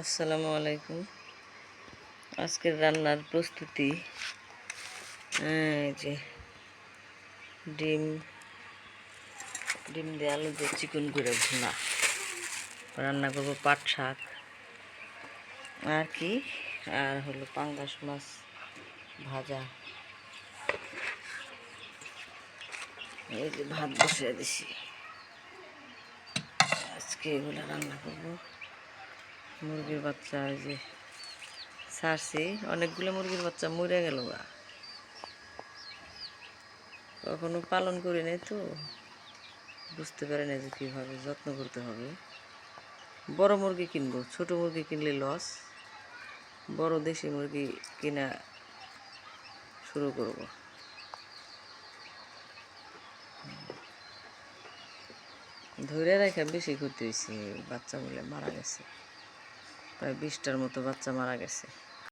আসসালামু আলাইকুম। আজকের রান্নার প্রস্তুতি যে ডিম ডিম দিয়ে আলু দিয়ে চিকন করে ভুনা। রান্না করব পাট শাক। আর কি? আর হলো পাঙ্গাস মাছ ভাজা। এই যে ভাত বসিয়ে দিছি। আজকে এগুলো রান্না করব। মুরগির বাচ্চা ওই যে ছাড়ছি। অনেকগুলো মুরগির বাচ্চা মরে গেল গা। কখনো পালন করি নাই তো। বুঝতে পারি না যে কীভাবে যত্ন করতে হবে। বড় মুরগি কিনবো, ছোট মুরগি কিনলে লস বড় দেশি মুরগি কিনা শুরু করব। ধরে রেখে বেশি ক্ষতি হয়েছে বাচ্চাগুলো মারা গেছে। প্রায় বিশটার মতো বাচ্চা মারা গেছে।